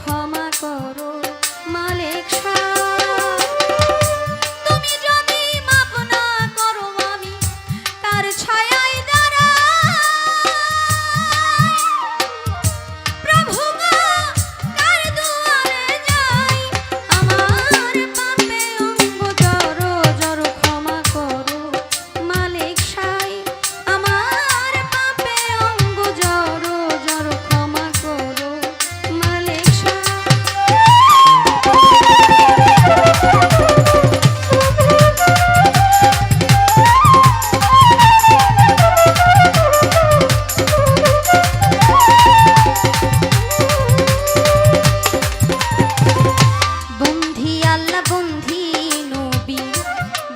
ক্ষমা করো।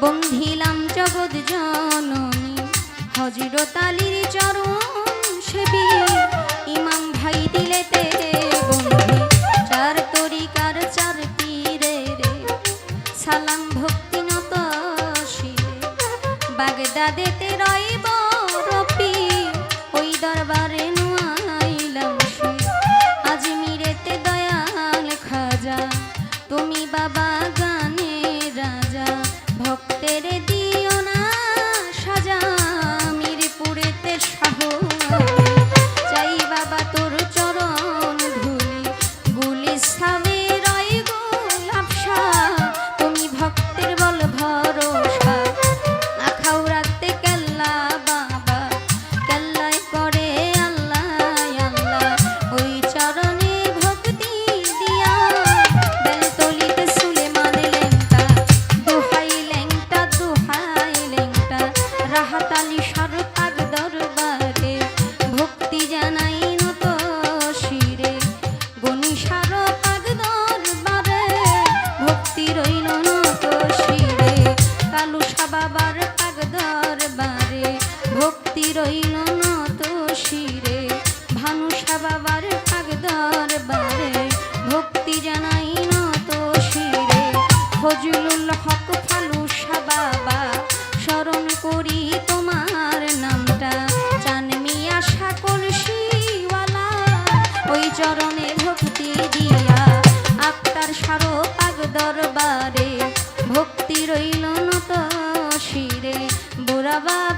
বন্ধিলাম জগৎ জননী। হজরত আলীর চরণ সেবি ইমাম ভাই দিলেতে বন্ধি। চার তরিকার চার তীরে রে। সালাম ভক্তি নত শিরে বাগদাদেতে রইব রপি। ওই দরবারে নুয়াইলাম সে আজমিরেতে দয়াল খাজা। তুমি বাবা রইল নত শিরে। ভানুষা বাবার ভক্তি জানাই শিরে। ফজলুল হক ফালুষা বাবা, স্মরণ করি তোমার নামটা। চান মিয়া সকল ওই চরণে ভক্তি দিয়া। আক্তার সার পাগ দরবারে ভক্তি রইল নত শিরে। বুড়াবা